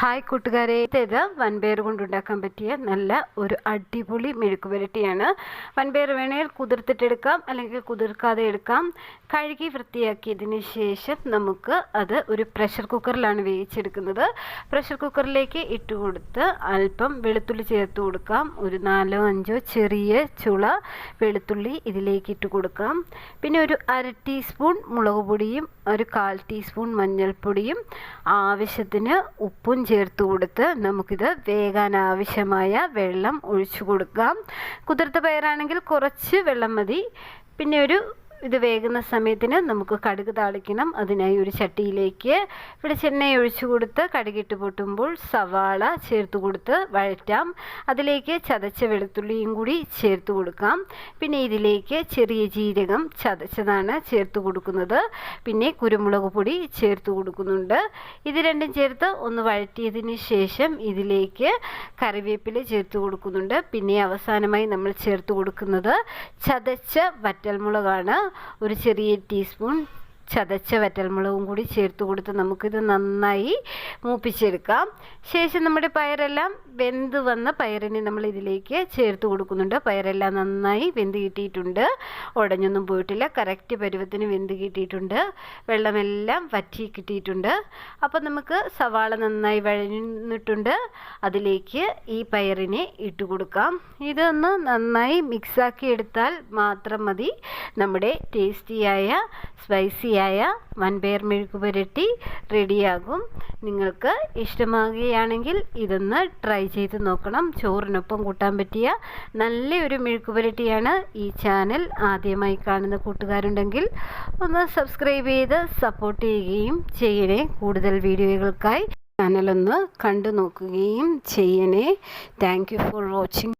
Hi കൂട്ടുകാരെ. ഇത് വൻപയർ കൊണ്ടുണ്ടാക്കാൻ പറ്റിയ നല്ല ഒരു അടിപൊളി മെഴുക്ക് പുരട്ടിയാണ് വൻപയർ വേണേൽ കുതിർത്തിട്ടെടുക്കാം അല്ലെങ്കിൽ കുതിർക്കാതെ എടുക്കാം. കഴുകി വൃത്തിയാക്കിയതിന് ശേഷം നമുക്ക് അത് ഒരു പ്രഷർ കുക്കറിലാണ് വേവിച്ചെടുക്കുന്നത്. പ്രഷർ കുക്കറിലേക്ക് ഇട്ട് കൊടുത്ത് അല്പം വെളുത്തുള്ളി ചേർത്ത് കൊടുക്കാം. ഒരു നാലോ അഞ്ചോ ചെറിയ ചുള വെളുത്തുള്ളി ഇതിലേക്ക് ഇട്ട് കൊടുക്കാം. പിന്നെ ഒരു അര ടീസ്പൂൺ മുളക് പൊടിയും ഒരു കാൽ ടീസ്പൂൺ മഞ്ഞൾപ്പൊടിയും ആവശ്യത്തിന് ഉപ്പും ചേർത്ത് കൊടുത്ത് നമുക്കിത് വേകാൻ ആവശ്യമായ വെള്ളം ഒഴിച്ചു കൊടുക്കാം. കുതിർത്ത പയറാണെങ്കിൽ കുറച്ച് വെള്ളം മതി. പിന്നെ ഒരു ഇത് വേകുന്ന സമയത്തിന് നമുക്ക് കടുക് താളിക്കണം. അതിനായി ഒരു ചട്ടിയിലേക്ക് വെളിച്ചെണ്ണ ഒഴിച്ചു കൊടുത്ത് കടുകിട്ട് പൊട്ടുമ്പോൾ സവാള ചേർത്ത് കൊടുത്ത് വഴറ്റാം. അതിലേക്ക് ചതച്ച വെളുത്തുള്ളിയും കൂടി ചേർത്ത് കൊടുക്കാം. പിന്നെ ഇതിലേക്ക് ചെറിയ ജീരകം ചതച്ചതാണ് ചേർത്ത് കൊടുക്കുന്നത്. പിന്നെ കുരുമുളക് പൊടി ചേർത്ത് കൊടുക്കുന്നുണ്ട്. ഇത് രണ്ടും ചേർത്ത് ഒന്ന് വഴറ്റിയതിന് ശേഷം ഇതിലേക്ക് കറിവേപ്പില ചേർത്ത് കൊടുക്കുന്നുണ്ട്. പിന്നെ അവസാനമായി നമ്മൾ ചേർത്ത് കൊടുക്കുന്നത് ചതച്ച വറ്റൽമുളകാണ്. ഒരു ചെറിയ ടീസ്പൂൺ ചതച്ച വറ്റൽമുളകും കൂടി ചേർത്ത് കൊടുത്ത് നമുക്കിത് നന്നായി മൂപ്പിച്ചെടുക്കാം. ശേഷം നമ്മുടെ പയറെല്ലാം വെന്ത് വന്ന പയറിനെ നമ്മൾ ഇതിലേക്ക് ചേർത്ത് കൊടുക്കുന്നുണ്ട്. പയറെല്ലാം നന്നായി വെന്ത് കിട്ടിയിട്ടുണ്ട്. ഉടഞ്ഞൊന്നും പോയിട്ടില്ല. കറക്റ്റ് പരുവത്തിന് വെന്ത് കിട്ടിയിട്ടുണ്ട്. വെള്ളമെല്ലാം വറ്റി കിട്ടിയിട്ടുണ്ട്. അപ്പോൾ നമുക്ക് സവാള നന്നായി വഴഞ്ഞിട്ടുണ്ട്. അതിലേക്ക് ഈ പയറിനെ ഇട്ട് കൊടുക്കാം. ഇതൊന്ന് നന്നായി മിക്സാക്കി എടുത്താൽ മാത്രം മതി. നമ്മുടെ ടേസ്റ്റിയായ സ്പൈസിയായ വൻപയർ മെഴുക്ക് പുരട്ടി റെഡിയാകും. നിങ്ങൾക്ക് ഇഷ്ടമാകുകയാണെങ്കിൽ ഇതൊന്ന് ട്രൈ ചെയ്ത് നോക്കണം. ചോറിനൊപ്പം കൂട്ടാൻ പറ്റിയ നല്ലൊരു മെഴുക്ക് പുരട്ടിയാണ് ഈ ചാനൽ ആദ്യമായി കാണുന്ന കൂട്ടുകാരുണ്ടെങ്കിൽ ഒന്ന് സബ്സ്ക്രൈബ് ചെയ്ത് സപ്പോർട്ട് ചെയ്യുകയും ചെയ്യണേ. കൂടുതൽ വീഡിയോകൾക്കായി ചാനലൊന്ന് കണ്ടു നോക്കുകയും ചെയ്യണേ. Thank for watching.